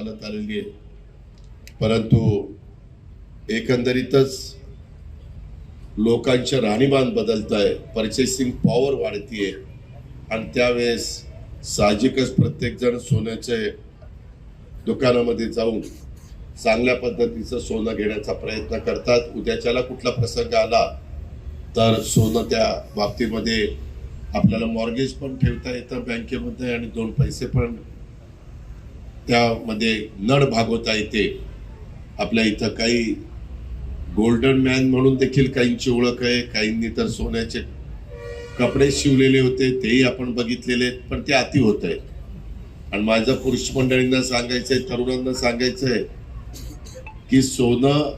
चालत आलेली आहे परंतु एकंदरीतच लोकांचे राहणीमान बदलत आहे परचेसिंग पॉवर वाढतीये. आणि त्यावेळेस साहजिकच प्रत्येकजण सोन्याचे दुकानामध्ये जाऊन चांगल्या पद्धतीचं सोनं घेण्याचा प्रयत्न करतात. उद्याच्याला कुठला प्रसंग आला तर सोनं त्या बाबतीमध्ये आपल्याला मॉर्गेज पण ठेवता येतं बँकेमध्ये आणि दोन पैसे पण त्यामध्ये नड भागवता येते. आपल्या इथं काही गोल्डन मॅन म्हणून देखील काहींची ओळख आहे काहींनी तर सोन्याचे कपडे शिवलेले होते तेही आपण बघितलेले आहेत पण ते अति होत आहे आणि माझं पुरुष मंडळींना सांगायचंय तरुणांना सांगायचंय की सोनं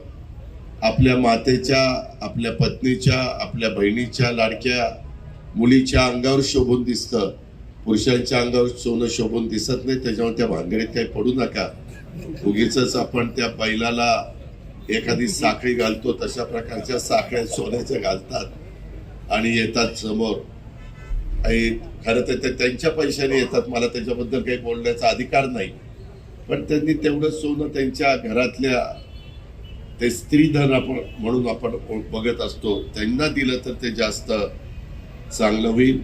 आपल्या मातेच्या आपल्या पत्नीच्या आपल्या बहिणीच्या लाडक्या मुलीच्या अंगावर शोभून दिसतं. पुरुषांच्या अंगावर सोनं शोभून दिसत नाही त्याच्यामुळे त्या भानगडीत काही पडू नका. उगीच आपण त्या बैलाला एखादी साखळी घालतो तशा प्रकारच्या साखळ्या सोन्याच्या घालतात आणि येतात समोर. काही खरं तर ते त्यांच्या पैशाने येतात मला त्याच्याबद्दल काही बोलण्याचा अधिकार नाही. पण त्यांनी तेवढं सोनं त्यांच्या घरातल्या ते स्त्रीधन आपण म्हणून आपण बघत असतो. त्यांना दिलं तर ते जास्त चांगलं होईल.